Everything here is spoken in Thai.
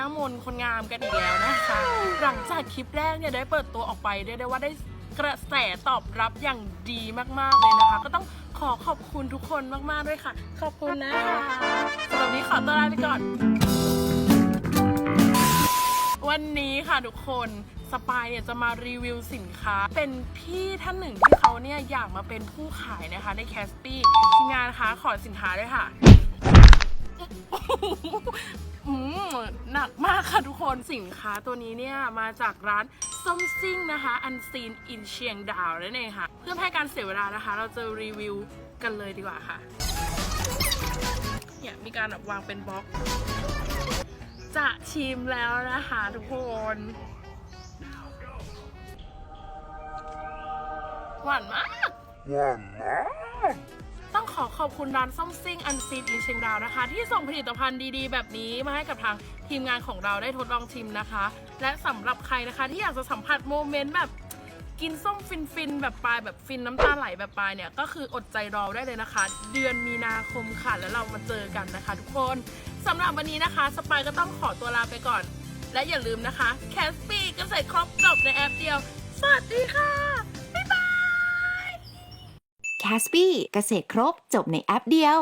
น้ามนต์คนงามกันอีกแล้วนะคะ หลังจากคลิปแรกเนี่ยได้เปิดตัวออกไปเรียกได้ว่าได้กระแสตอบรับอย่างดีมากๆเลยนะคะ ก็ต้องขอขอบคุณทุกคนมากๆด้วยค่ะ ขอบคุณนะคะสำหรับนี้ขอตัวลาไปก่อน วันนี้ค่ะทุกคนสปายเนี่ยจะมารีวิวสินค้า เป็นพี่ท่านหนึ่งที่เขาเนี่ยอยากมาเป็นผู้ขายนะคะในแคสปี้ทีมงานคะขอสินค้าด้วยค่ะ หนักมากค่ะทุกคนสินค้าตัวนี้เนี่ยมาจากร้านส้มซิ่งนะคะอันซีนอินเชียงดาวนั่นเองค่ะ เพื่อให้การเสียเวลานะคะ เราจะรีวิวกันเลยดีกว่าค่ะเนี่ยมีการแบบวางเป็นบล็อก จะชิมแล้วนะคะทุกคนหวานมาก One more. ต้องขอขอบคุณร้านส้มซิ่งอันซีนอินเชียงดาวนะคะ ที่ส่งผลิตภัณฑ์ดีๆ แบบนี้มาให้กับทางทีมงานของเราได้ทดลองชิมนะคะ และสำหรับใครนะคะที่อยากจะสัมผัสโมเมนต์แบบกินส้มฟินๆแบบปลายแบบฟินน้ำตาไหลแบบปลายเนี่ย ก็คืออดใจรอได้เลยนะคะ เดือนมีนาคมค่ะ แล้วเรามาเจอกันนะคะ ทุกคนสำหรับวันนี้นะคะ สปายก็ต้องขอตัวลาไปก่อน และอย่าลืมนะคะแคสปี้ก็ใส่ครบจบในแอปเดียว สวัสดีค่ะ บ๊ายบายแคสปี้เกษตรครบจบในแอปเดียว